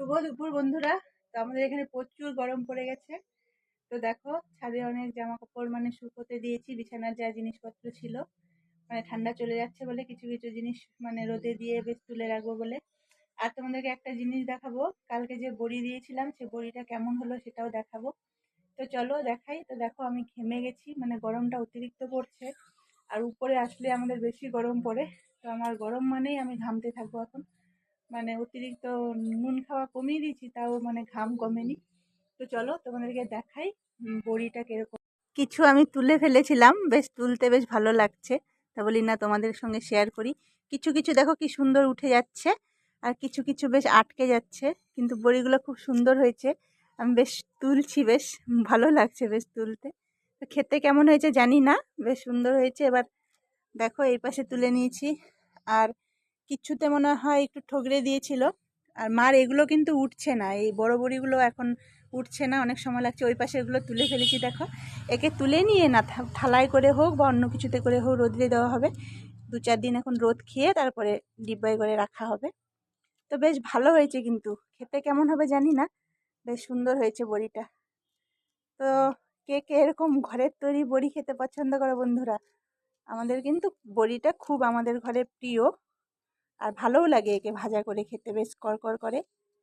শুভ দুপুর বন্ধুরা, তো আমাদের এখানে প্রচুর গরম পড়ে গেছে। তো দেখো, ছাদে অনেক জামা কাপড় মানে শুকোতে দিয়েছি, বিছানার যা জিনিসপত্র ছিল। মানে ঠান্ডা চলে যাচ্ছে বলে কিছু কিছু জিনিস মানে রোদে দিয়ে বেশ তুলে রাখব বলে। আর তোমাদেরকে একটা জিনিস দেখাবো, কালকে যে বড়ি দিয়েছিলাম, সে বড়িটা কেমন হলো সেটাও দেখাবো। তো চলো দেখাই, তো দেখো আমি ঘেমে গেছি মানে গরমটা অতিরিক্ত পড়ছে। আর উপরে আসলে আমাদের বেশি গরম পড়ে, তো আমার গরম মানেই আমি ঘামতে থাকব এখন। মানে অতিরিক্ত নুন খাওয়া কমিয়ে দিয়েছি, তাও মানে ঘাম কমেনি। তো চলো তোমাদেরকে দেখাই বড়িটা কীরকম। কিছু আমি তুলে ফেলেছিলাম, বেশ তুলতে বেশ ভালো লাগছে। তা বলি, না, তোমাদের সঙ্গে শেয়ার করি। কিছু কিছু দেখো কি সুন্দর উঠে যাচ্ছে, আর কিছু কিছু বেশ আটকে যাচ্ছে, কিন্তু বড়িগুলো খুব সুন্দর হয়েছে। আমি বেশ তুলছি, বেশ ভালো লাগছে বেশ তুলতে। তো খেতে কেমন হয়েছে জানি না, বেশ সুন্দর হয়েছে। এবার দেখো, এই পাশে তুলে নিয়েছি। আর কিচ্ছুতে মনে হয় একটু ঠগরে দিয়েছিল। আর মার এগুলো কিন্তু উঠছে না। এই বড় বড়িগুলো এখন উঠছে না, অনেক সময় লাগছে। ওই পাশে এগুলো তুলে ফেলেছি, দেখো। একে তুলে নিয়ে না থালায় করে হোক বা অন্য কিছুতে করে হোক রোদে দেওয়া হবে। দু চার দিন এখন রোদ খেয়ে তারপরে ডিব্বায় করে রাখা হবে। তো বেশ ভালো হয়েছে কিন্তু। খেতে কেমন হবে জানি না। বেশ সুন্দর হয়েছে বড়িটা। তো কে কে এরকম ঘরের তৈরি বড়ি খেতে পছন্দ করে বন্ধুরা? আমাদের কিন্তু বড়িটা খুব আমাদের ঘরে প্রিয়। আর ভালোও লাগে একে ভাজা করে খেতে বেশ কড়কড় করে।